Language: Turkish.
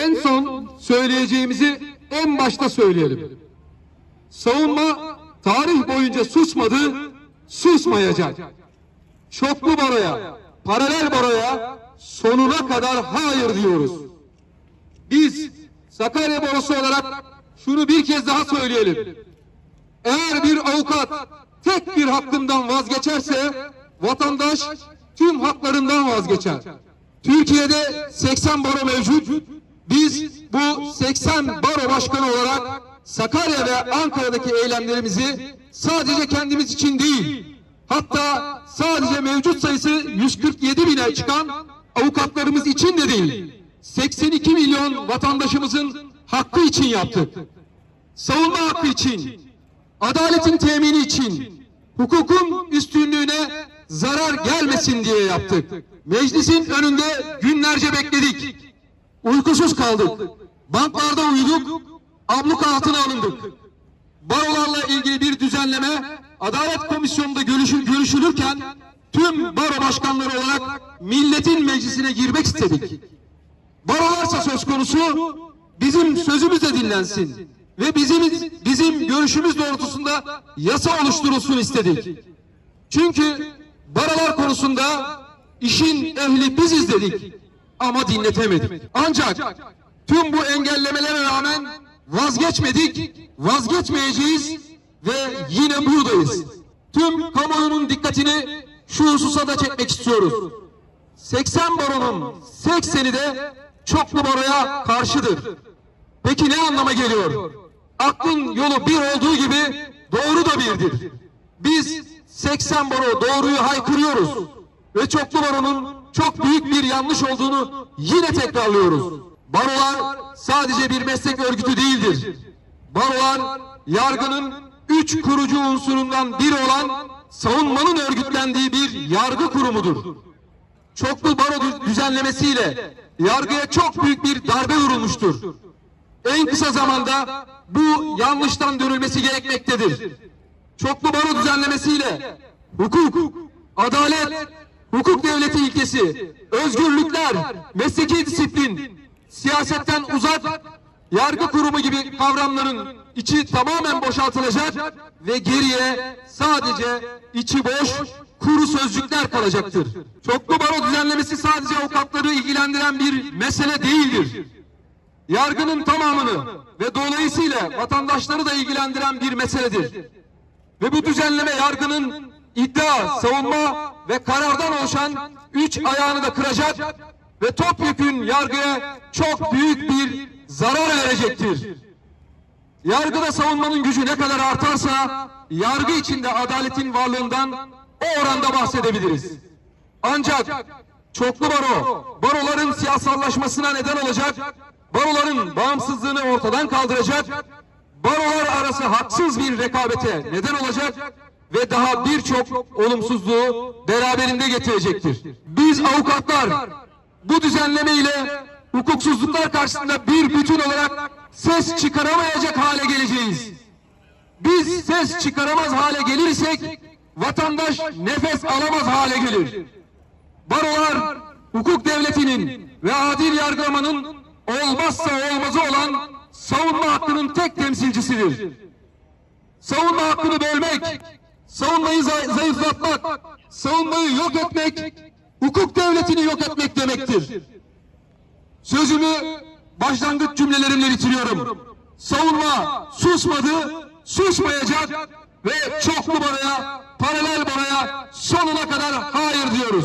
En son söyleyeceğimizi en başta söyleyelim. Savunma tarih boyunca susmadı, susmayacak. Çoklu baroya, paralel baroya sonuna kadar hayır diyoruz. Biz Sakarya Barosu olarak şunu bir kez daha söyleyelim. Eğer bir avukat tek bir hakkından vazgeçerse vatandaş tüm haklarından vazgeçer. Türkiye'de 80 baro mevcut. Biz bu 80 baro başkanı olarak Sakarya ve Ankara'daki eylemlerimizi sadece kendimiz için değil, hatta sadece mevcut sayısı 147 bine çıkan avukatlarımız için de değil, 82 milyon vatandaşımızın hakkı için yaptık. Savunma hakkı için, adaletin temini için, hukukun üstünlüğüne zarar gelmesin diye yaptık. Meclisin önünde günlerce bekledik. Uykusuz kaldık. Banklarda uyuduk. Abluk altına alındık. Barolarla ilgili bir düzenleme Adalet Komisyonu'nda görüşü- görüşülürken tüm baro başkanları olarak milletin meclisine girmek istedik. Barolarsa söz konusu bizim sözümüz de dinlensin ve bizim bizim görüşümüz doğrultusunda yasa oluşturulsun istedik. Çünkü barolar konusunda işin ehli biziz dedik ama dinletemedik. Ancak tüm bu engellemelere rağmen vazgeçmedik, vazgeçmeyeceğiz ve yine buradayız. Tüm kamuoyunun dikkatini şu hususa da çekmek istiyoruz. 80 baronun 80'i de çoklu baroya karşıdır. Peki ne anlama geliyor? Aklın yolu bir olduğu gibi doğru da birdir. Biz 80 baro doğruyu haykırıyoruz ve çoklu baronun çok büyük bir yanlış olduğunu yine tekrarlıyoruz. Barolar sadece bir meslek örgütü değildir. Barolar yargının üç kurucu unsurundan biri olan savunmanın örgütlendiği bir yargı kurumudur çoklu baro dü- düzenlemesiyle yargıya çok büyük bir darbe vurulmuştur. En kısa zamanda bu yanlıştan dönülmesi gerekmektedir. Çoklu baro düzenlemesiyle hukuk, adalet, hukuk devleti ilkesi, özgürlükler, mesleki disiplin, siyasetten uzak, yargı kurumu gibi kavramların içi tamamen boşaltılacak ve geriye sadece içi boş, kuru sözcükler kalacaktır. Çoklu baro düzenlemesi sadece avukatları ilgilendiren bir mesele değildir. Yargının tamamını ve dolayısıyla vatandaşları da ilgilendiren bir meseledir. Ve bu düzenleme yargının iddia, savunma ve karardan oluşan üç ayağını da kıracak ve topyekün yargıya çok büyük bir zarar verecektir. Yargıda savunmanın gücü ne kadar artarsa yargı içinde adaletin varlığından o oranda bahsedebiliriz. Ancak çoklu baro, baroların siyasallaşmasına neden olacak, baroların bağımsızlığını ortadan kaldıracak, barolar arası haksız bir rekabete neden olacak ve daha birçok olumsuzluğu beraberinde getirecektir. Biz avukatlar bu düzenleme ile hukuksuzluklar karşısında bir bütün olarak ses çıkaramayacak hale geleceğiz. Biz ses çıkaramaz hale gelirsek vatandaş nefes alamaz hale gelir. Barolar hukuk devletinin ve adil yargılamanın olmazsa olmazı olan savunma hakkının tek temsilcisidir. Savunma hakkını bölmek, savunmayı zay- zayıflatmak, savunmayı yok etmek, hukuk devletini yok etmek demektir. Sözümü başlangıç cümlelerimle bitiriyorum. Savunma susmadı, susmayacak ve çoklu baraya, paralel baraya sonuna kadar hayır diyoruz.